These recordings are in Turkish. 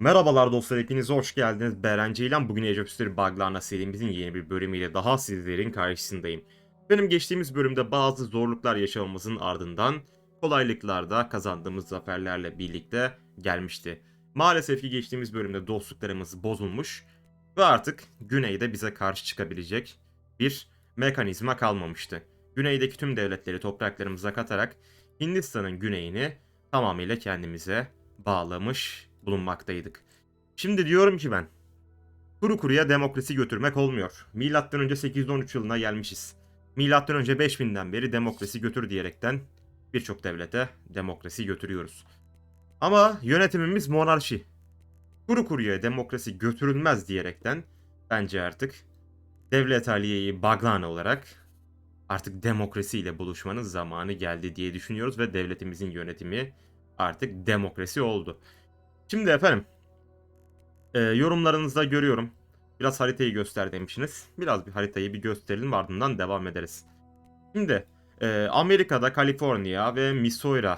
Merhabalar dostlar hepiniz hoş geldiniz. Beren Ceylan bugün Age of History Buglarına serimizin yeni bir bölümüyle daha sizlerin karşısındayım. Benim geçtiğimiz bölümde bazı zorluklar yaşamamızın ardından kolaylıklar da kazandığımız zaferlerle birlikte gelmişti. Maalesef ki geçtiğimiz bölümde dostluklarımız bozulmuş ve artık güneyde bize karşı çıkabilecek bir mekanizma kalmamıştı. Güneydeki tüm devletleri topraklarımıza katarak Hindistan'ın güneyini tamamıyla kendimize bağlamış bulunmaktaydık. Şimdi diyorum ki ben kuru kuruya demokrasi götürmek olmuyor. Milattan önce 813 yılına gelmişiz. Milattan önce 5000'den beri demokrasi götür diyerekten birçok devlete demokrasi götürüyoruz. Ama yönetimimiz monarşi. Kuru kuruya demokrasi götürülmez diyerekten bence artık devlet aliyeyi Baglana olarak artık demokrasiyle buluşmanın zamanı geldi diye düşünüyoruz ve devletimizin yönetimi artık demokrasi oldu. Şimdi efendim e, yorumlarınızda görüyorum. Biraz haritayı göster demişsiniz. Biraz bir haritayı bir gösterelim ardından devam ederiz. Şimdi e, Amerika'da Kaliforniya ve Missouri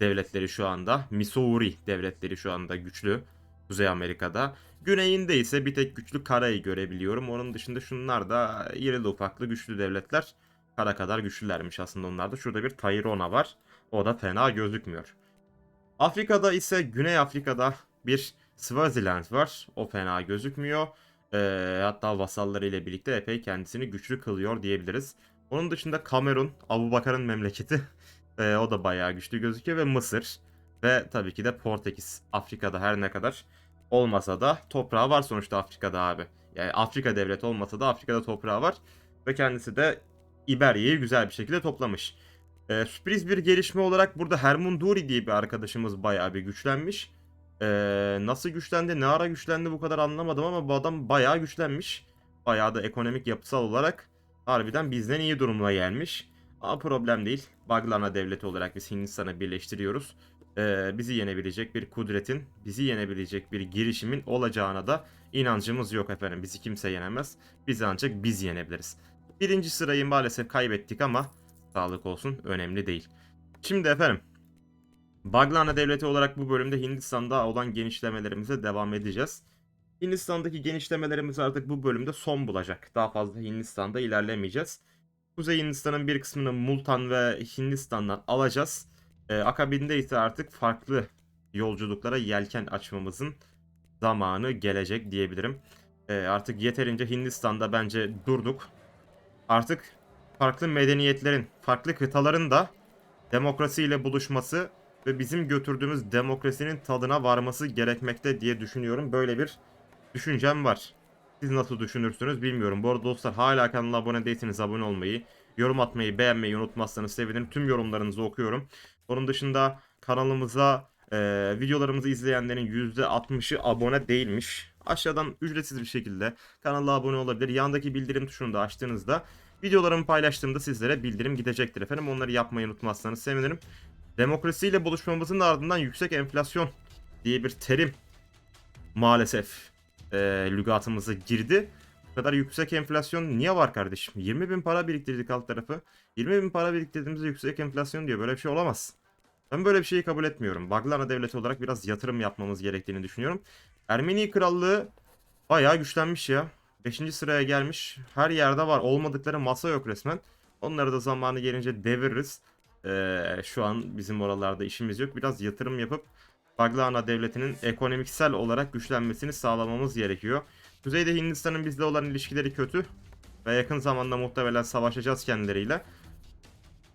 devletleri şu anda, Missouri devletleri şu anda güçlü. Kuzey Amerika'da. Güneyinde ise bir tek güçlü karayı görebiliyorum. Onun dışında şunlar da irili ufaklı güçlü devletler. Kara kadar güçlülermiş aslında onlar da. Şurada bir Tyrona var. O da fena gözükmüyor. Afrika'da ise Güney Afrika'da bir Swaziland var. O fena gözükmüyor. Ee, hatta vasalları ile birlikte epey kendisini güçlü kılıyor diyebiliriz. Onun dışında Kamerun, Abu Bakar'ın memleketi. Ee, o da bayağı güçlü gözüküyor ve Mısır. Ve tabii ki de Portekiz. Afrika'da her ne kadar olmasa da toprağı var sonuçta Afrika'da abi. Yani Afrika devleti olmasa da Afrika'da toprağı var. Ve kendisi de İberya'yı güzel bir şekilde toplamış. Ee, sürpriz bir gelişme olarak burada Hermunduri diye bir arkadaşımız bayağı bir güçlenmiş. Ee, nasıl güçlendi, ne ara güçlendi bu kadar anlamadım ama bu adam bayağı güçlenmiş. Bayağı da ekonomik yapısal olarak harbiden bizden iyi durumuna gelmiş. Ama problem değil. Baglana devleti olarak biz Hindistan'ı birleştiriyoruz. Ee, bizi yenebilecek bir kudretin, bizi yenebilecek bir girişimin olacağına da inancımız yok efendim. Bizi kimse yenemez. Bizi ancak biz yenebiliriz. Birinci sırayı maalesef kaybettik ama sağlık olsun önemli değil. Şimdi efendim Baglana devleti olarak bu bölümde Hindistan'da olan genişlemelerimize devam edeceğiz. Hindistan'daki genişlemelerimiz artık bu bölümde son bulacak. Daha fazla Hindistan'da ilerlemeyeceğiz. Kuzey Hindistan'ın bir kısmını Multan ve Hindistan'dan alacağız. Ee, akabinde ise artık farklı yolculuklara yelken açmamızın zamanı gelecek diyebilirim. Ee, artık yeterince Hindistan'da bence durduk. Artık farklı medeniyetlerin, farklı kıtaların da demokrasiyle buluşması ve bizim götürdüğümüz demokrasinin tadına varması gerekmekte diye düşünüyorum. Böyle bir düşüncem var. Siz nasıl düşünürsünüz bilmiyorum. Bu arada dostlar hala kanala abone değilseniz abone olmayı, yorum atmayı, beğenmeyi unutmazsanız sevinirim. Tüm yorumlarınızı okuyorum. Onun dışında kanalımıza e, videolarımızı izleyenlerin %60'ı abone değilmiş. Aşağıdan ücretsiz bir şekilde kanala abone olabilir. Yandaki bildirim tuşunu da açtığınızda videolarımı paylaştığımda sizlere bildirim gidecektir efendim. Onları yapmayı unutmazsanız sevinirim. Demokrasiyle buluşmamızın ardından yüksek enflasyon diye bir terim maalesef e, lügatımıza girdi. Bu kadar yüksek enflasyon niye var kardeşim? 20 bin para biriktirdik alt tarafı. 20 bin para biriktirdiğimizde yüksek enflasyon diyor. Böyle bir şey olamaz. Ben böyle bir şeyi kabul etmiyorum. Baglana devleti olarak biraz yatırım yapmamız gerektiğini düşünüyorum. Ermeni krallığı bayağı güçlenmiş ya. 5. sıraya gelmiş. Her yerde var. Olmadıkları masa yok resmen. Onları da zamanı gelince deviririz. Ee, şu an bizim oralarda işimiz yok. Biraz yatırım yapıp Baglana devletinin ekonomiksel olarak güçlenmesini sağlamamız gerekiyor. Kuzeyde Hindistan'ın bizle olan ilişkileri kötü. Ve yakın zamanda muhtemelen savaşacağız kendileriyle.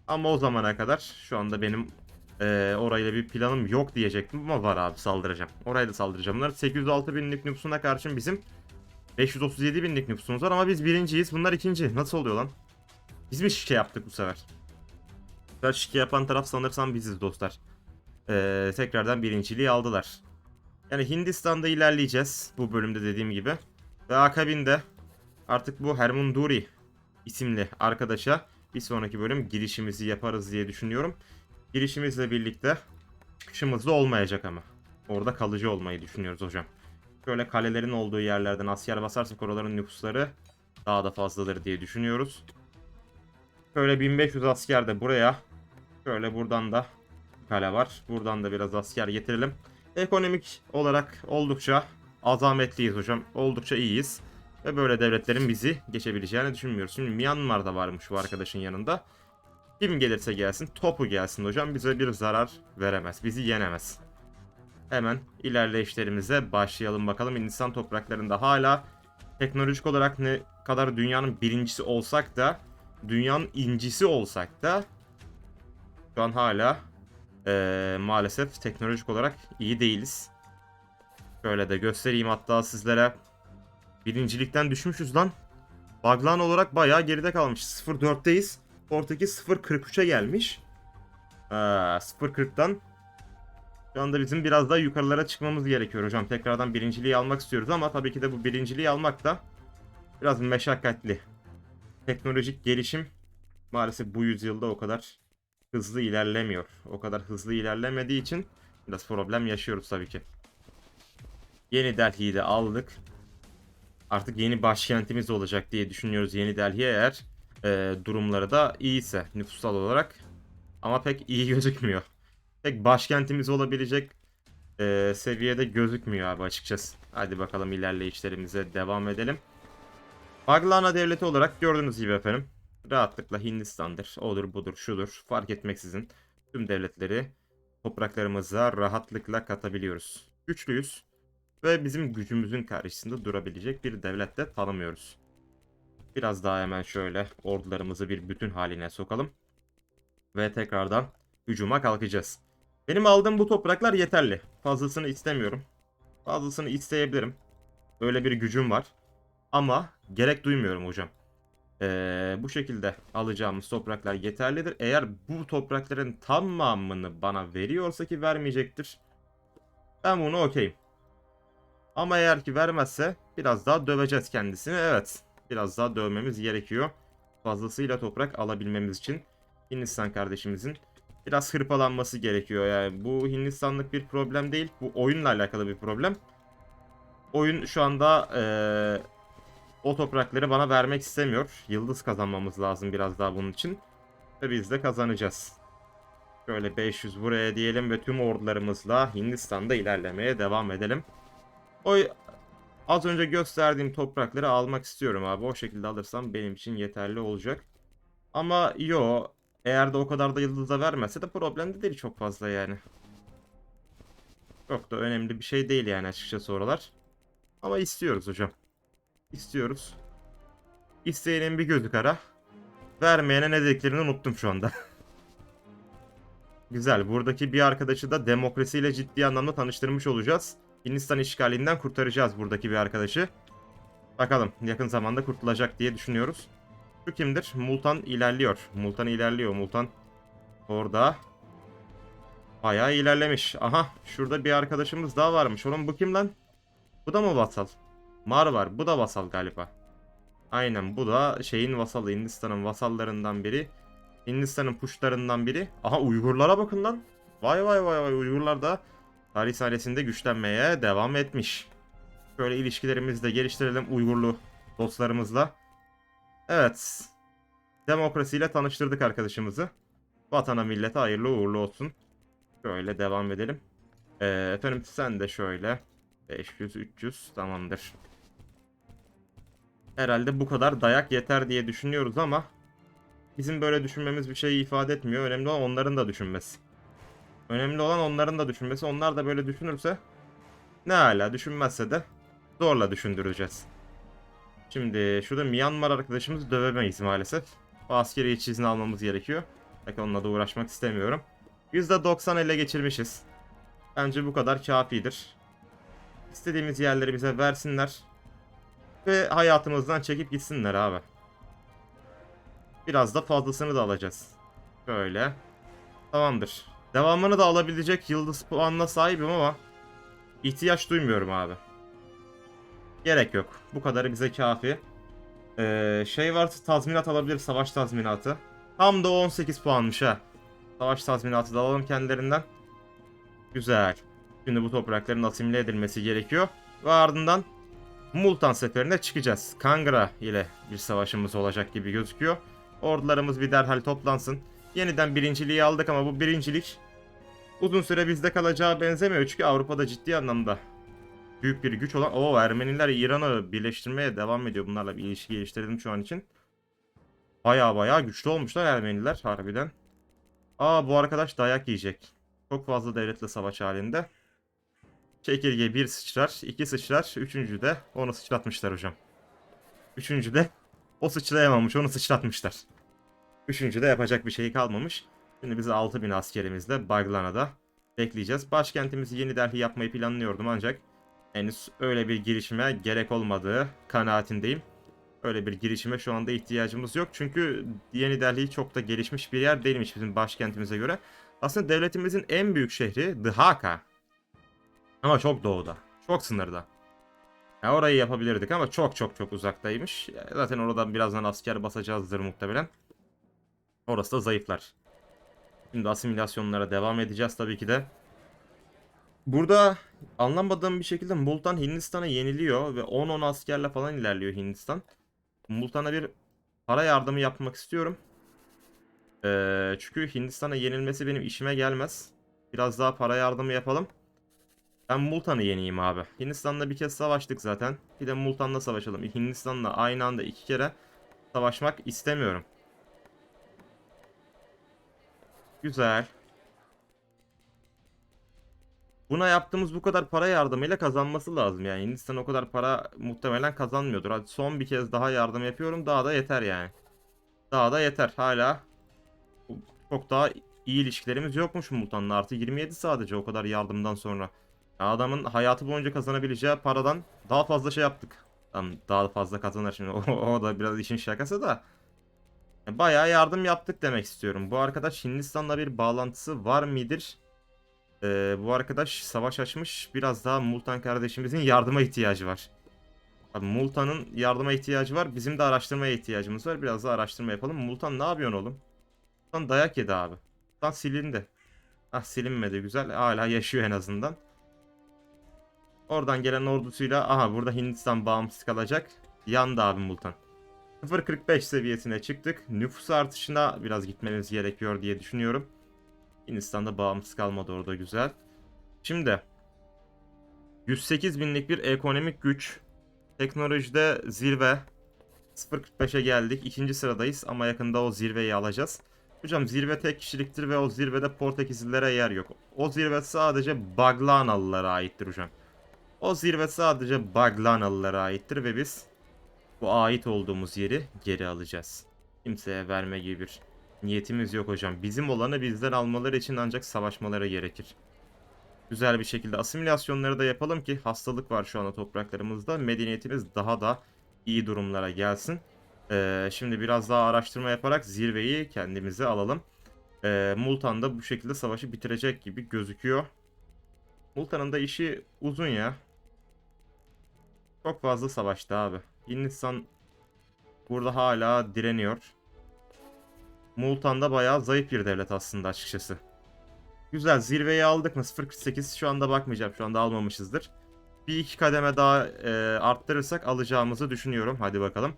Ama o zamana kadar şu anda benim e, orayla bir planım yok diyecektim ama var abi saldıracağım. Oraya da saldıracağım. Bunlar 806 binlik nüfusuna karşın bizim 537 binlik nüfusumuz var ama biz birinciyiz. Bunlar ikinci. Nasıl oluyor lan? Biz mi şike yaptık bu sefer? Bu şike yapan taraf sanırsam biziz dostlar. Ee, tekrardan birinciliği aldılar. Yani Hindistan'da ilerleyeceğiz bu bölümde dediğim gibi. Ve akabinde artık bu Hermunduri isimli arkadaşa bir sonraki bölüm girişimizi yaparız diye düşünüyorum. Girişimizle birlikte çıkışımız da olmayacak ama. Orada kalıcı olmayı düşünüyoruz hocam. Şöyle kalelerin olduğu yerlerden asker basarsak oraların nüfusları daha da fazladır diye düşünüyoruz. Şöyle 1500 asker de buraya. Şöyle buradan da kale var. Buradan da biraz asker getirelim. Ekonomik olarak oldukça azametliyiz hocam. Oldukça iyiyiz. Ve böyle devletlerin bizi geçebileceğini düşünmüyoruz. Şimdi Myanmar'da varmış bu arkadaşın yanında. Kim gelirse gelsin topu gelsin hocam bize bir zarar veremez. Bizi yenemez. Hemen ilerleyişlerimize başlayalım bakalım. Hindistan topraklarında hala teknolojik olarak ne kadar dünyanın birincisi olsak da dünyanın incisi olsak da şu an hala eee, maalesef teknolojik olarak iyi değiliz. Şöyle de göstereyim hatta sizlere. Birincilikten düşmüşüz lan. Baglan olarak bayağı geride kalmış. 0.4'teyiz. Portekiz 0.43'e gelmiş. Ee, 0.40'dan şu anda bizim biraz daha yukarılara çıkmamız gerekiyor hocam. Tekrardan birinciliği almak istiyoruz ama tabii ki de bu birinciliği almak da biraz meşakkatli. Teknolojik gelişim maalesef bu yüzyılda o kadar hızlı ilerlemiyor. O kadar hızlı ilerlemediği için biraz problem yaşıyoruz tabii ki. Yeni Delhi'yi de aldık. Artık yeni başkentimiz olacak diye düşünüyoruz Yeni Delhi eğer e, durumları da iyiyse nüfusal olarak. Ama pek iyi gözükmüyor. Pek başkentimiz olabilecek e, seviyede gözükmüyor abi açıkçası. Hadi bakalım ilerleyişlerimize devam edelim. Baglana devleti olarak gördüğünüz gibi efendim rahatlıkla Hindistan'dır, odur budur şudur fark etmeksizin tüm devletleri topraklarımıza rahatlıkla katabiliyoruz. Güçlüyüz ve bizim gücümüzün karşısında durabilecek bir devlet de tanımıyoruz. Biraz daha hemen şöyle ordularımızı bir bütün haline sokalım. Ve tekrardan hücuma kalkacağız. Benim aldığım bu topraklar yeterli. Fazlasını istemiyorum. Fazlasını isteyebilirim. Böyle bir gücüm var. Ama gerek duymuyorum hocam. Ee, bu şekilde alacağımız topraklar yeterlidir. Eğer bu toprakların tamamını bana veriyorsa ki vermeyecektir. Ben bunu okeyim. Ama eğer ki vermezse biraz daha döveceğiz kendisini. Evet. Biraz daha dövmemiz gerekiyor. Fazlasıyla toprak alabilmemiz için Hindistan kardeşimizin biraz hırpalanması gerekiyor. Yani bu Hindistanlık bir problem değil. Bu oyunla alakalı bir problem. Oyun şu anda eee, o toprakları bana vermek istemiyor. Yıldız kazanmamız lazım biraz daha bunun için. Ve biz de kazanacağız. Şöyle 500 buraya diyelim ve tüm ordularımızla Hindistan'da ilerlemeye devam edelim. O az önce gösterdiğim toprakları almak istiyorum abi. O şekilde alırsam benim için yeterli olacak. Ama yo eğer de o kadar da yıldıza vermezse de problem de değil çok fazla yani. Çok da önemli bir şey değil yani açıkçası oralar. Ama istiyoruz hocam. İstiyoruz. İsteyenin bir gözü kara. Vermeyene ne dediklerini unuttum şu anda. Güzel. Buradaki bir arkadaşı da demokrasiyle ciddi anlamda tanıştırmış olacağız. Hindistan işgalinden kurtaracağız buradaki bir arkadaşı. Bakalım yakın zamanda kurtulacak diye düşünüyoruz. Şu kimdir? Multan ilerliyor. Multan ilerliyor. Multan orada. Bayağı ilerlemiş. Aha şurada bir arkadaşımız daha varmış. Oğlum bu kim lan? Bu da mı vasal? Mar var. Bu da vasal galiba. Aynen bu da şeyin vasalı. Hindistan'ın vasallarından biri. Hindistan'ın puşlarından biri. Aha Uygurlara bakın lan. Vay vay vay vay Uygurlar da tarih sahnesinde güçlenmeye devam etmiş. Şöyle ilişkilerimizi de geliştirelim Uygurlu dostlarımızla. Evet. Demokrasiyle tanıştırdık arkadaşımızı. Vatana millete hayırlı uğurlu olsun. Şöyle devam edelim. Ee, efendim sen de şöyle. 500-300 tamamdır. Herhalde bu kadar dayak yeter diye düşünüyoruz ama bizim böyle düşünmemiz bir şey ifade etmiyor. Önemli olan onların da düşünmesi. Önemli olan onların da düşünmesi. Onlar da böyle düşünürse ne hala düşünmezse de zorla düşündüreceğiz. Şimdi şurada Myanmar arkadaşımızı dövemeyiz maalesef. O askeri iç izni almamız gerekiyor. Peki onunla da uğraşmak istemiyorum. %90 ele geçirmişiz. Bence bu kadar kafidir. İstediğimiz yerleri bize versinler. Ve hayatımızdan çekip gitsinler abi. Biraz da fazlasını da alacağız. Şöyle. Tamamdır. Devamını da alabilecek yıldız puanına sahibim ama ihtiyaç duymuyorum abi. Gerek yok. Bu kadarı bize kafi. Ee, şey varsa tazminat alabilir. Savaş tazminatı. Tam da 18 puanmış ha. Savaş tazminatı da alalım kendilerinden. Güzel. Şimdi bu toprakların asimile edilmesi gerekiyor. Ve ardından Multan seferine çıkacağız. Kangra ile bir savaşımız olacak gibi gözüküyor. Ordularımız bir derhal toplansın. Yeniden birinciliği aldık ama bu birincilik uzun süre bizde kalacağı benzemiyor. Çünkü Avrupa'da ciddi anlamda büyük bir güç olan... Oo Ermeniler İran'ı birleştirmeye devam ediyor. Bunlarla bir ilişki geliştirdim şu an için. Baya baya güçlü olmuşlar Ermeniler harbiden. Aa bu arkadaş dayak yiyecek. Çok fazla devletle savaş halinde. Çekirge bir sıçrar, iki sıçrar, üçüncü de onu sıçratmışlar hocam. Üçüncü de o sıçrayamamış, onu sıçratmışlar. Üçüncü de yapacak bir şey kalmamış. Şimdi biz 6000 askerimizle Baglana'da bekleyeceğiz. Başkentimizi Yeni Delhi yapmayı planlıyordum ancak henüz öyle bir girişime gerek olmadığı kanaatindeyim. Öyle bir girişime şu anda ihtiyacımız yok. Çünkü Yeni Delhi çok da gelişmiş bir yer değilmiş bizim başkentimize göre. Aslında devletimizin en büyük şehri Dhaka. Ama çok doğuda. Çok sınırda. Ya orayı yapabilirdik ama çok çok çok uzaktaymış. Zaten oradan birazdan asker basacağızdır muhtemelen. Orası da zayıflar. Şimdi asimilasyonlara devam edeceğiz tabii ki de. Burada anlamadığım bir şekilde Multan Hindistan'a yeniliyor ve 10-10 askerle falan ilerliyor Hindistan. Multan'a bir para yardımı yapmak istiyorum. Ee, çünkü Hindistan'a yenilmesi benim işime gelmez. Biraz daha para yardımı yapalım. Ben Multan'ı yeneyim abi. Hindistan'la bir kez savaştık zaten. Bir de Multan'la savaşalım. Hindistan'la aynı anda iki kere savaşmak istemiyorum. Güzel. Buna yaptığımız bu kadar para yardımıyla kazanması lazım yani. Hindistan o kadar para muhtemelen kazanmıyordur. Hadi son bir kez daha yardım yapıyorum. Daha da yeter yani. Daha da yeter. Hala çok daha iyi ilişkilerimiz yokmuş Multan'la. Artı 27 sadece o kadar yardımdan sonra. Ya Adamın hayatı boyunca kazanabileceği paradan daha fazla şey yaptık. Daha fazla kazanır şimdi. O, o da biraz işin şakası da. Ya Bayağı yardım yaptık demek istiyorum. Bu arkadaş Hindistan'la bir bağlantısı var mıdır? Ee, bu arkadaş savaş açmış. Biraz daha Multan kardeşimizin yardıma ihtiyacı var. Abi Multan'ın yardıma ihtiyacı var. Bizim de araştırmaya ihtiyacımız var. Biraz da araştırma yapalım. Multan ne yapıyorsun oğlum? Multan dayak yedi abi. Multan silindi. Ah silinmedi güzel. Hala yaşıyor en azından. Oradan gelen ordusuyla aha burada Hindistan bağımsız kalacak. Yandı abi Multan. 0.45 seviyesine çıktık. Nüfus artışına biraz gitmemiz gerekiyor diye düşünüyorum. Hindistan'da bağımsız kalmadı orada güzel. Şimdi 108 binlik bir ekonomik güç. Teknolojide zirve. 0.45'e geldik. İkinci sıradayız ama yakında o zirveyi alacağız. Hocam zirve tek kişiliktir ve o zirvede Portekizlilere yer yok. O zirve sadece Baglanalılara aittir hocam. O zirve sadece Baglanalılara aittir ve biz bu ait olduğumuz yeri geri alacağız. Kimseye verme gibi bir niyetimiz yok hocam. Bizim olanı bizden almaları için ancak savaşmaları gerekir. Güzel bir şekilde asimilasyonları da yapalım ki hastalık var şu anda topraklarımızda. Medeniyetimiz daha da iyi durumlara gelsin. Ee, şimdi biraz daha araştırma yaparak zirveyi kendimize alalım. Ee, Multan da bu şekilde savaşı bitirecek gibi gözüküyor. Multan'ın da işi uzun ya. Çok fazla savaştı abi. Hindistan burada hala direniyor. Multan da bayağı zayıf bir devlet aslında açıkçası. Güzel zirveyi aldık mı? 0.48 şu anda bakmayacağım. Şu anda almamışızdır. Bir iki kademe daha e, arttırırsak alacağımızı düşünüyorum. Hadi bakalım.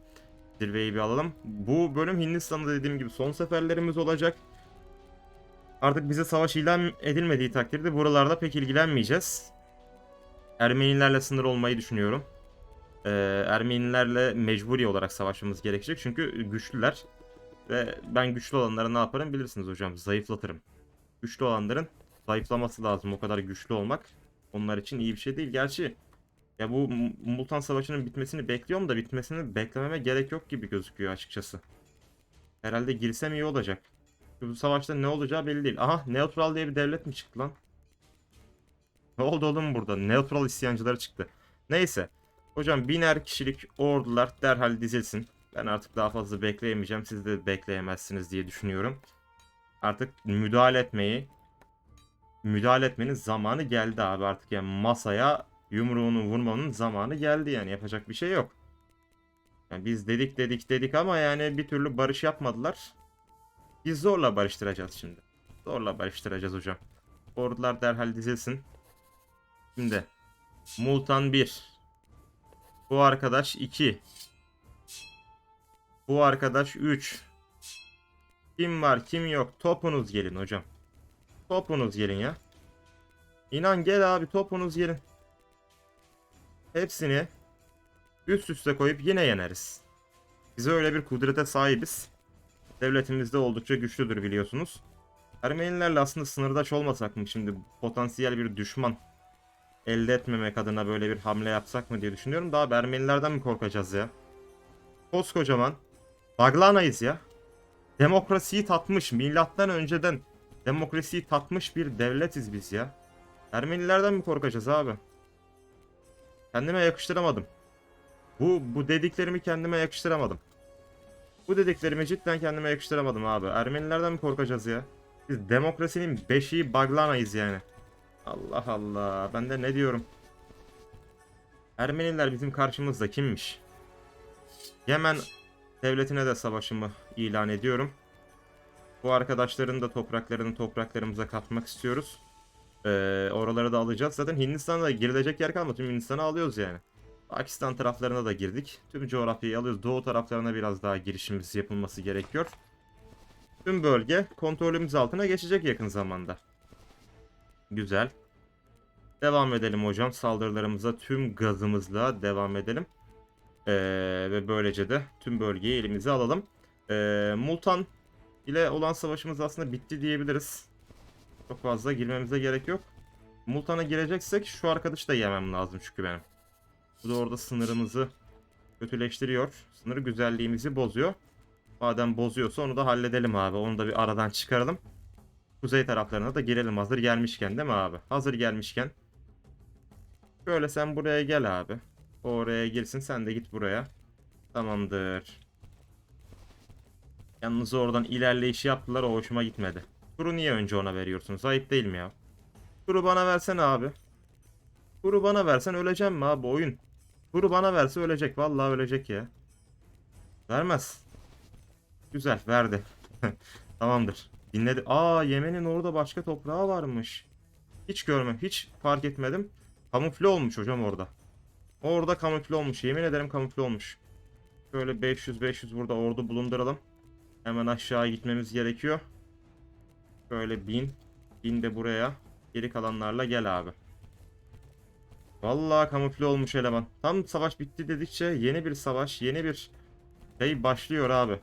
Zirveyi bir alalım. Bu bölüm Hindistan'da dediğim gibi son seferlerimiz olacak. Artık bize savaş ilan edilmediği takdirde buralarda pek ilgilenmeyeceğiz. Ermenilerle sınır olmayı düşünüyorum. Ee, Ermenilerle mecburi olarak savaşmamız gerekecek. Çünkü güçlüler. Ve ben güçlü olanlara ne yaparım bilirsiniz hocam. Zayıflatırım. Güçlü olanların zayıflaması lazım. O kadar güçlü olmak onlar için iyi bir şey değil. Gerçi ya bu Multan Savaşı'nın bitmesini bekliyorum da bitmesini beklememe gerek yok gibi gözüküyor açıkçası. Herhalde girsem iyi olacak. Bu savaşta ne olacağı belli değil. Aha Neutral diye bir devlet mi çıktı lan? Ne oldu oğlum burada? Neutral isyancıları çıktı. Neyse. Hocam biner kişilik ordular derhal dizilsin. Ben artık daha fazla bekleyemeyeceğim. Siz de bekleyemezsiniz diye düşünüyorum. Artık müdahale etmeyi müdahale etmenin zamanı geldi abi artık yani masaya yumruğunu vurmanın zamanı geldi yani yapacak bir şey yok. Yani biz dedik dedik dedik ama yani bir türlü barış yapmadılar. Biz zorla barıştıracağız şimdi. Zorla barıştıracağız hocam. Ordular derhal dizilsin. Şimdi Multan 1. Bu arkadaş 2. Bu arkadaş 3. Kim var kim yok topunuz gelin hocam. Topunuz gelin ya. İnan gel abi topunuz gelin. Hepsini üst üste koyup yine yeneriz. Bize öyle bir kudrete sahibiz. Devletimiz de oldukça güçlüdür biliyorsunuz. Ermenilerle aslında sınırdaş olmasak mı şimdi potansiyel bir düşman elde etmemek adına böyle bir hamle yapsak mı diye düşünüyorum. Daha Ermenilerden mi korkacağız ya? Koskocaman Baglana'yız ya. Demokrasiyi tatmış, milattan önceden demokrasiyi tatmış bir devletiz biz ya. Ermenilerden mi korkacağız abi? Kendime yakıştıramadım. Bu bu dediklerimi kendime yakıştıramadım. Bu dediklerimi cidden kendime yakıştıramadım abi. Ermenilerden mi korkacağız ya? Biz demokrasinin beşiği Baglana'yız yani. Allah Allah. Ben de ne diyorum? Ermeniler bizim karşımızda kimmiş? Yemen devletine de savaşımı ilan ediyorum. Bu arkadaşların da topraklarını topraklarımıza katmak istiyoruz. Ee, oraları da alacağız. Zaten Hindistan'a da girilecek yer kalmadı. Tüm Hindistan'ı alıyoruz yani. Pakistan taraflarına da girdik. Tüm coğrafyayı alıyoruz. Doğu taraflarına biraz daha girişimiz yapılması gerekiyor. Tüm bölge kontrolümüz altına geçecek yakın zamanda. Güzel. Devam edelim hocam. Saldırılarımıza tüm gazımızla devam edelim. Ee, ve böylece de tüm bölgeyi elimize alalım. Ee, Multan ile olan savaşımız aslında bitti diyebiliriz. Çok fazla girmemize gerek yok. Multan'a gireceksek şu arkadaşı da yemem lazım çünkü benim. Bu da orada sınırımızı kötüleştiriyor. Sınır güzelliğimizi bozuyor. Madem bozuyorsa onu da halledelim abi. Onu da bir aradan çıkaralım. Kuzey taraflarına da girelim hazır gelmişken değil mi abi? Hazır gelmişken. Şöyle sen buraya gel abi. O oraya girsin sen de git buraya. Tamamdır. Yalnız oradan ilerleyişi yaptılar o hoşuma gitmedi. Turu niye önce ona veriyorsunuz? Ayıp değil mi ya? Turu bana versene abi. Turu bana versen öleceğim mi abi oyun? Turu bana verse ölecek. Vallahi ölecek ya. Vermez. Güzel verdi. Tamamdır. Dinledi. Aa Yemen'in orada başka toprağı varmış. Hiç görme, hiç fark etmedim. Kamufle olmuş hocam orada. Orada kamufle olmuş. Yemin ederim kamufle olmuş. Şöyle 500-500 burada ordu bulunduralım. Hemen aşağı gitmemiz gerekiyor. Böyle 1000. 1000 de buraya. Geri kalanlarla gel abi. Vallahi kamufle olmuş eleman. Tam savaş bitti dedikçe yeni bir savaş, yeni bir şey başlıyor abi.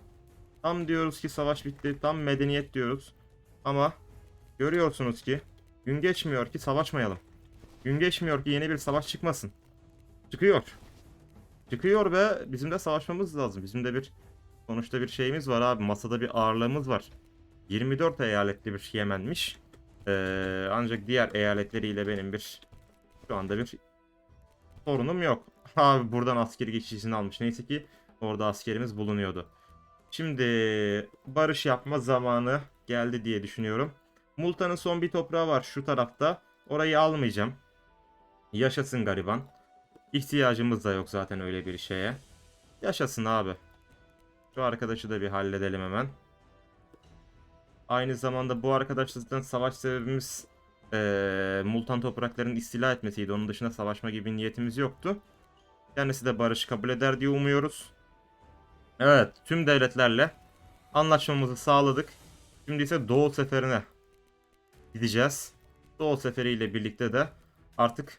Tam diyoruz ki savaş bitti, tam medeniyet diyoruz. Ama görüyorsunuz ki gün geçmiyor ki savaşmayalım. Gün geçmiyor ki yeni bir savaş çıkmasın. Çıkıyor. Çıkıyor ve bizim de savaşmamız lazım. Bizim de bir sonuçta bir şeyimiz var abi. Masada bir ağırlığımız var. 24 eyaletli bir Yemen'miş. Ee, ancak diğer eyaletleriyle benim bir şu anda bir sorunum yok. Abi buradan askeri geçişini almış. Neyse ki orada askerimiz bulunuyordu. Şimdi barış yapma zamanı geldi diye düşünüyorum. Multa'nın son bir toprağı var şu tarafta. Orayı almayacağım. Yaşasın gariban. İhtiyacımız da yok zaten öyle bir şeye. Yaşasın abi. Şu arkadaşı da bir halledelim hemen. Aynı zamanda bu arkadaşlıktan savaş sebebimiz eee Multan topraklarının istila etmesiydi. Onun dışında savaşma gibi niyetimiz yoktu. Kendisi de barış kabul eder diye umuyoruz. Evet, tüm devletlerle anlaşmamızı sağladık. Şimdi ise Doğu seferine gideceğiz. Doğu seferiyle birlikte de artık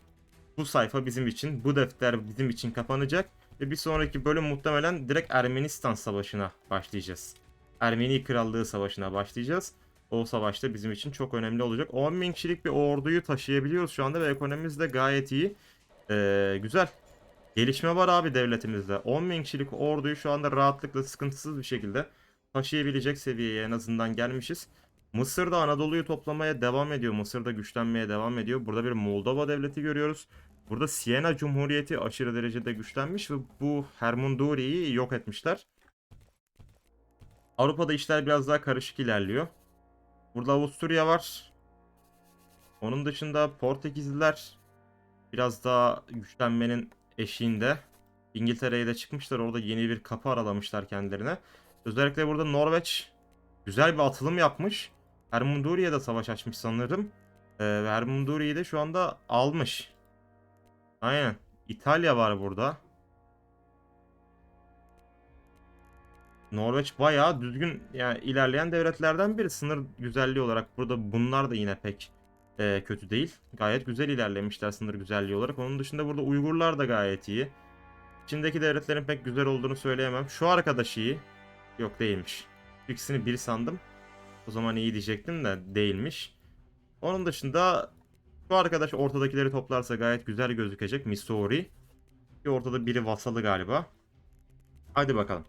bu sayfa bizim için, bu defter bizim için kapanacak ve bir sonraki bölüm muhtemelen direkt Ermenistan savaşına başlayacağız. Ermeni Krallığı Savaşı'na başlayacağız. O savaşta bizim için çok önemli olacak. 10 bin kişilik bir orduyu taşıyabiliyoruz şu anda ve ekonomimiz de gayet iyi. Ee, güzel. Gelişme var abi devletimizde. 10 bin kişilik orduyu şu anda rahatlıkla sıkıntısız bir şekilde taşıyabilecek seviyeye en azından gelmişiz. Mısır da Anadolu'yu toplamaya devam ediyor. Mısır da güçlenmeye devam ediyor. Burada bir Moldova devleti görüyoruz. Burada Siena Cumhuriyeti aşırı derecede güçlenmiş ve bu Hermunduri'yi yok etmişler. Avrupa'da işler biraz daha karışık ilerliyor. Burada Avusturya var. Onun dışında Portekizliler biraz daha güçlenmenin eşiğinde. İngiltere'ye de çıkmışlar. Orada yeni bir kapı aralamışlar kendilerine. Özellikle burada Norveç güzel bir atılım yapmış. Hermunduri'ye de savaş açmış sanırım. Ee, ve Hermunduri'yi de şu anda almış. Aynen. İtalya var burada. Norveç bayağı düzgün yani ilerleyen devletlerden biri sınır güzelliği olarak. Burada bunlar da yine pek e, kötü değil. Gayet güzel ilerlemişler sınır güzelliği olarak. Onun dışında burada Uygurlar da gayet iyi. Çin'deki devletlerin pek güzel olduğunu söyleyemem. Şu arkadaş iyi. Yok değilmiş. İkisini bir sandım. O zaman iyi diyecektim de değilmiş. Onun dışında şu arkadaş ortadakileri toplarsa gayet güzel gözükecek. Missouri. Bir ortada biri vasalı galiba. Hadi bakalım.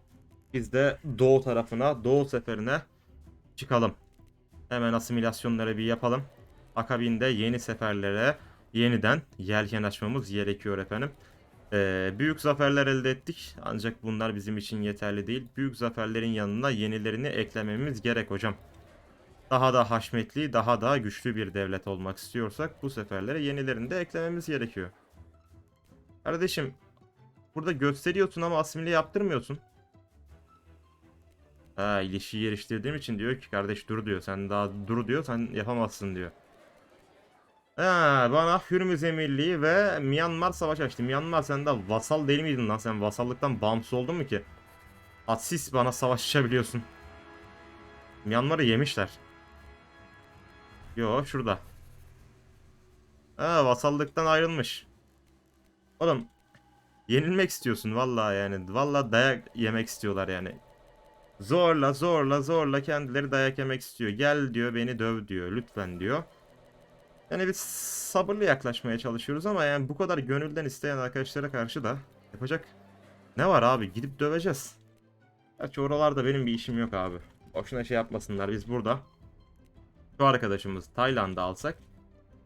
Biz de doğu tarafına, doğu seferine çıkalım. Hemen asimilasyonları bir yapalım. Akabinde yeni seferlere yeniden yelken açmamız gerekiyor efendim. Ee, büyük zaferler elde ettik ancak bunlar bizim için yeterli değil. Büyük zaferlerin yanına yenilerini eklememiz gerek hocam. Daha da haşmetli, daha da güçlü bir devlet olmak istiyorsak bu seferlere yenilerini de eklememiz gerekiyor. Kardeşim burada gösteriyorsun ama asimile yaptırmıyorsun. Ha ilişkiyi geliştirdiğim için diyor ki kardeş dur diyor. Sen daha dur diyor sen yapamazsın diyor. Ha, bana Hürmüz Emirliği ve Myanmar savaş açtı. Myanmar sen de vasal değil miydin lan? Sen vasallıktan bağımsız oldun mu ki? Atsis bana savaş açabiliyorsun. Myanmar'ı yemişler. Yo şurada. Ha vasallıktan ayrılmış. Oğlum yenilmek istiyorsun vallahi yani. Vallahi dayak yemek istiyorlar yani. Zorla zorla zorla kendileri dayak yemek istiyor. Gel diyor beni döv diyor. Lütfen diyor. Yani biz sabırlı yaklaşmaya çalışıyoruz ama yani bu kadar gönülden isteyen arkadaşlara karşı da yapacak ne var abi gidip döveceğiz. Gerçi oralarda benim bir işim yok abi. Boşuna şey yapmasınlar biz burada. Şu arkadaşımız Tayland'ı alsak.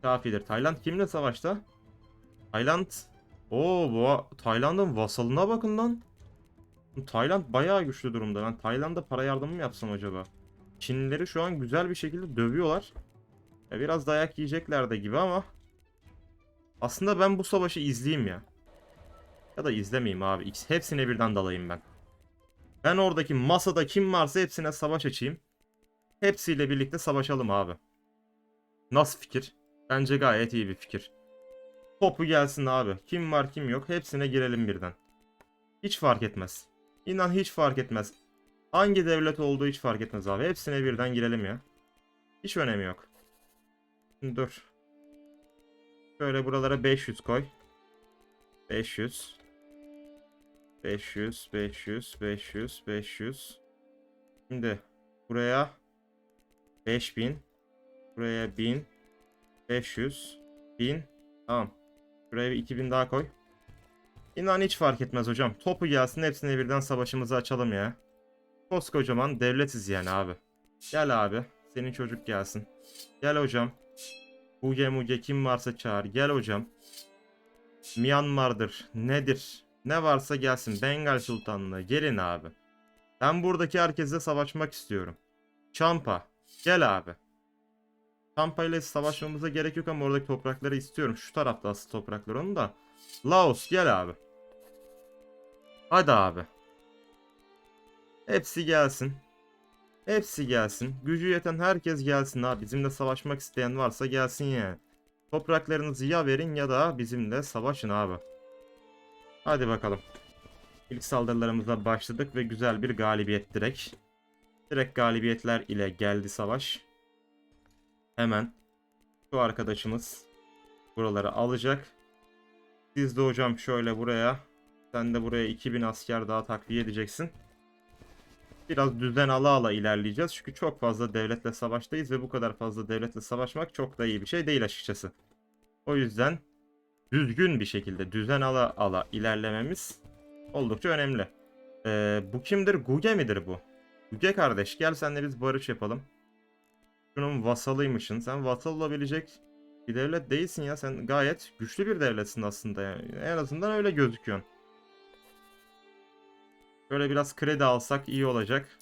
Kafidir. Tayland kimle savaşta? Tayland. Oo bu Tayland'ın vasalına bakın lan. Tayland bayağı güçlü durumda. Ben Tayland'a para yardımı mı yapsam acaba? Çinlileri şu an güzel bir şekilde dövüyorlar. Ya biraz dayak yiyecekler de gibi ama aslında ben bu savaşı izleyeyim ya. Ya da izlemeyeyim abi. Hepsine birden dalayım ben. Ben oradaki masada kim varsa hepsine savaş açayım. Hepsiyle birlikte savaşalım abi. Nasıl fikir? Bence gayet iyi bir fikir. Topu gelsin abi. Kim var kim yok hepsine girelim birden. Hiç fark etmez. İnan hiç fark etmez. Hangi devlet olduğu hiç fark etmez abi. Hepsine birden girelim ya. Hiç önemi yok. Şimdi dur. Şöyle buralara 500 koy. 500. 500, 500, 500, 500. Şimdi buraya 5000. Buraya 1000. 500. 1000. Tamam. Buraya bir 2000 daha koy. İnan hiç fark etmez hocam. Topu gelsin hepsine birden savaşımızı açalım ya. Koskocaman devletiz yani abi. Gel abi. Senin çocuk gelsin. Gel hocam. Huge muge kim varsa çağır. Gel hocam. Myanmar'dır. Nedir? Ne varsa gelsin. Bengal Sultanlığı. Gelin abi. Ben buradaki herkesle savaşmak istiyorum. Champa. Gel abi. Champa ile savaşmamıza gerek yok ama oradaki toprakları istiyorum. Şu tarafta asıl topraklar onun da. Laos gel abi. Hadi abi. Hepsi gelsin. Hepsi gelsin. Gücü yeten herkes gelsin abi. Bizimle savaşmak isteyen varsa gelsin yani. Topraklarınızı ya verin ya da bizimle savaşın abi. Hadi bakalım. İlk saldırılarımıza başladık ve güzel bir galibiyet direkt. Direkt galibiyetler ile geldi savaş. Hemen şu arkadaşımız buraları alacak. Siz de hocam şöyle buraya. Sen de buraya 2000 asker daha takviye edeceksin. Biraz düzen ala ala ilerleyeceğiz. Çünkü çok fazla devletle savaştayız ve bu kadar fazla devletle savaşmak çok da iyi bir şey değil açıkçası. O yüzden düzgün bir şekilde düzen ala ala ilerlememiz oldukça önemli. Ee, bu kimdir? Guge midir bu? Guge kardeş gel senle biz barış yapalım. Şunun vasalıymışsın. Sen vasal olabilecek bir devlet değilsin ya. Sen gayet güçlü bir devletsin aslında yani. En azından öyle gözüküyorsun. Böyle biraz kredi alsak iyi olacak.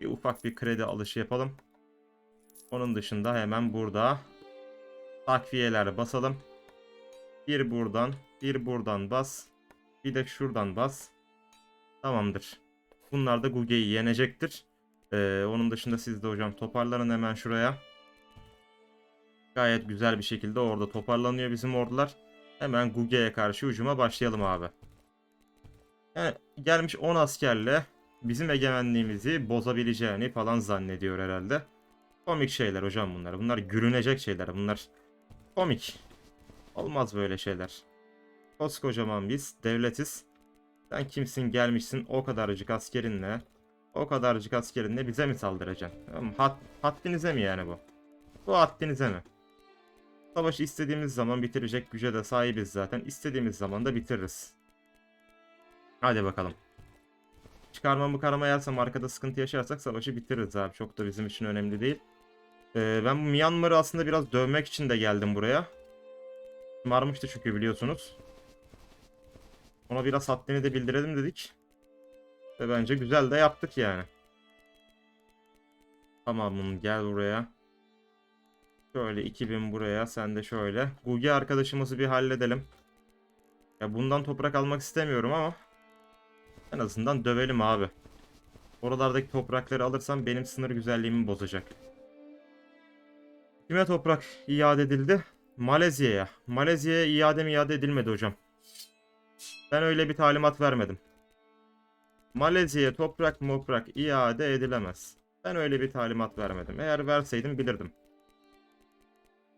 Bir ufak bir kredi alışı yapalım. Onun dışında hemen burada takviyeler basalım. Bir buradan, bir buradan bas. Bir de şuradan bas. Tamamdır. Bunlar da Guge'yi yenecektir. Ee, onun dışında siz de hocam toparlanın hemen şuraya. Gayet güzel bir şekilde orada toparlanıyor bizim ordular. Hemen Guge'ye karşı hücuma başlayalım abi. Yani gelmiş 10 askerle bizim egemenliğimizi bozabileceğini falan zannediyor herhalde. Komik şeyler hocam bunlar. Bunlar gülünecek şeyler. Bunlar komik. Olmaz böyle şeyler. Koskocaman biz devletiz. Sen kimsin gelmişsin o kadarcık askerinle. O kadarcık askerinle bize mi saldıracaksın? Tamam, Had, haddinize mi yani bu? Bu haddinize mi? Savaşı istediğimiz zaman bitirecek güce de sahibiz zaten. İstediğimiz zaman da bitiririz. Hadi bakalım. Çıkarma mı karama yersem arkada sıkıntı yaşarsak savaşı bitiririz abi. Çok da bizim için önemli değil. Ee, ben bu Myanmar'ı aslında biraz dövmek için de geldim buraya. Varmıştı çünkü biliyorsunuz. Ona biraz haddini de bildirelim dedik. Ve bence güzel de yaptık yani. Tamam gel buraya. Şöyle 2000 buraya sen de şöyle. Gugi arkadaşımızı bir halledelim. Ya bundan toprak almak istemiyorum ama en azından dövelim abi. Oralardaki toprakları alırsam benim sınır güzelliğimi bozacak. Kime toprak iade edildi? Malezya'ya. Malezya'ya iade mi iade edilmedi hocam. Ben öyle bir talimat vermedim. Malezya'ya toprak moprak iade edilemez. Ben öyle bir talimat vermedim. Eğer verseydim bilirdim.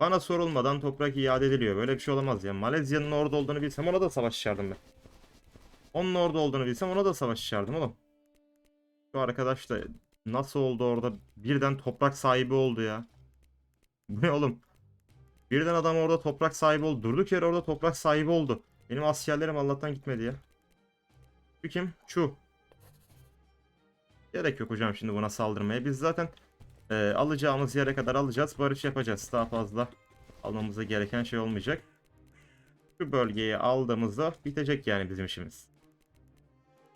Bana sorulmadan toprak iade ediliyor. Böyle bir şey olamaz ya. Malezya'nın orada olduğunu bilsem ona da savaş açardım ben. Onun orada olduğunu bilsem ona da savaş açardım oğlum. Şu arkadaş da nasıl oldu orada birden toprak sahibi oldu ya. Bu ne oğlum? Birden adam orada toprak sahibi oldu. Durduk yere orada toprak sahibi oldu. Benim askerlerim Allah'tan gitmedi ya. Şu kim? Şu. Gerek yok hocam şimdi buna saldırmaya. Biz zaten e, alacağımız yere kadar alacağız. Barış yapacağız. Daha fazla almamıza gereken şey olmayacak. Şu bölgeyi aldığımızda bitecek yani bizim işimiz.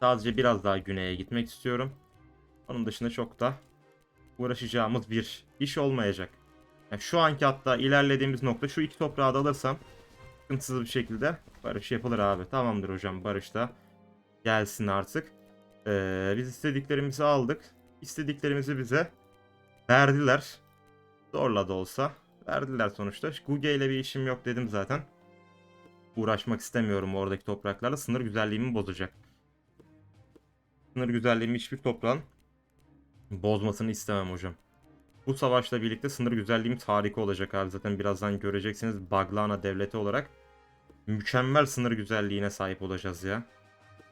Sadece biraz daha güneye gitmek istiyorum. Onun dışında çok da uğraşacağımız bir iş olmayacak. Yani şu anki hatta ilerlediğimiz nokta şu iki toprağı da alırsam sıkıntısız bir şekilde barış yapılır abi. Tamamdır hocam barış da gelsin artık. Ee, biz istediklerimizi aldık. İstediklerimizi bize verdiler. Zorla da olsa verdiler sonuçta. Guge ile bir işim yok dedim zaten. Uğraşmak istemiyorum oradaki topraklarla. Sınır güzelliğimi bozacak. Sınır güzelliğimi hiçbir toprağın bozmasını istemem hocam. Bu savaşla birlikte sınır güzelliğimiz harika olacak abi. Zaten birazdan göreceksiniz Baglana devleti olarak mükemmel sınır güzelliğine sahip olacağız ya.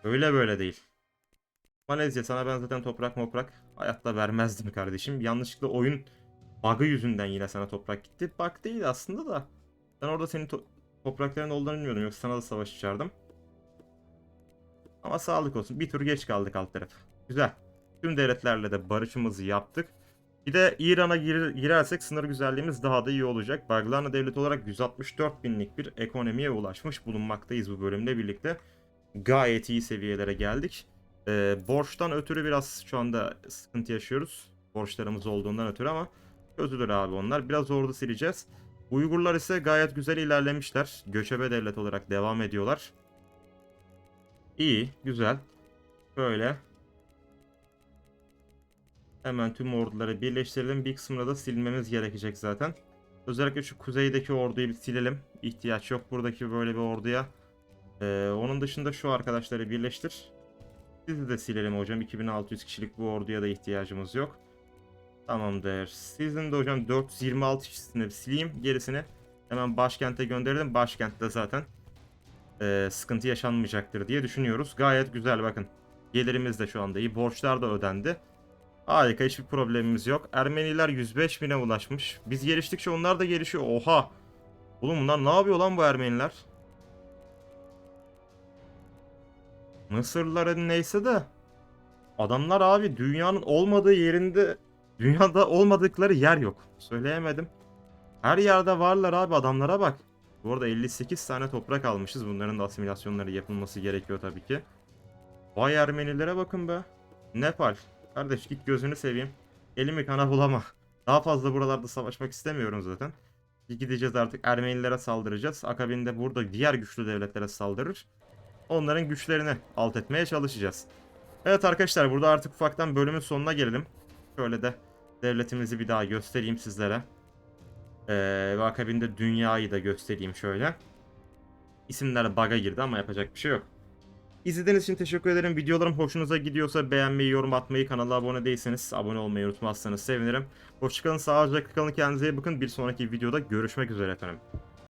Öyle böyle değil. Malezya sana ben zaten toprak moprak hayatta vermezdim kardeşim. Yanlışlıkla oyun bug'ı yüzünden yine sana toprak gitti. Bug değil aslında da. Ben orada senin to- toprakların olduğunu bilmiyordum. Yoksa sana da savaş açardım. Ama sağlık olsun. Bir tur geç kaldık alt taraf. Güzel. Tüm devletlerle de barışımızı yaptık. Bir de İran'a gir- girersek sınır güzelliğimiz daha da iyi olacak. Baglana devlet olarak 164 binlik bir ekonomiye ulaşmış bulunmaktayız bu bölümle birlikte. Gayet iyi seviyelere geldik. Ee, borçtan ötürü biraz şu anda sıkıntı yaşıyoruz. Borçlarımız olduğundan ötürü ama çözülür abi onlar. Biraz ordu sileceğiz. Uygurlar ise gayet güzel ilerlemişler. Göçebe devlet olarak devam ediyorlar. İyi, güzel. Böyle. Hemen tüm orduları birleştirelim. Bir kısmını da silmemiz gerekecek zaten. Özellikle şu kuzeydeki orduyu bir silelim. İhtiyaç yok buradaki böyle bir orduya. Ee, onun dışında şu arkadaşları birleştir. Sizi de silelim hocam. 2600 kişilik bu orduya da ihtiyacımız yok. Tamamdır. Sizin de hocam 426 kişisini sileyim. Gerisini hemen başkente gönderelim. Başkentte zaten e, sıkıntı yaşanmayacaktır diye düşünüyoruz. Gayet güzel bakın. Gelirimiz de şu anda iyi. Borçlar da ödendi. Harika hiçbir problemimiz yok. Ermeniler 105 bine ulaşmış. Biz geliştikçe onlar da gelişiyor. Oha. Oğlum bunlar ne yapıyor lan bu Ermeniler? Mısırlıların neyse de adamlar abi dünyanın olmadığı yerinde dünyada olmadıkları yer yok. Söyleyemedim. Her yerde varlar abi adamlara bak. Bu arada 58 tane toprak almışız. Bunların da asimilasyonları yapılması gerekiyor tabii ki. Vay Ermenilere bakın be. Nepal. Kardeş git gözünü seveyim. Elimi kana bulama. Daha fazla buralarda savaşmak istemiyorum zaten. Gideceğiz artık Ermenilere saldıracağız. Akabinde burada diğer güçlü devletlere saldırır. Onların güçlerini alt etmeye çalışacağız. Evet arkadaşlar burada artık ufaktan bölümün sonuna gelelim. Şöyle de devletimizi bir daha göstereyim sizlere. Ee, ve akabinde dünyayı da göstereyim şöyle. İsimler bug'a girdi ama yapacak bir şey yok. İzlediğiniz için teşekkür ederim. Videolarım hoşunuza gidiyorsa beğenmeyi, yorum atmayı, kanala abone değilseniz abone olmayı unutmazsanız sevinirim. Hoşçakalın, sağlıcakla kalın, kendinize iyi bakın. Bir sonraki videoda görüşmek üzere efendim.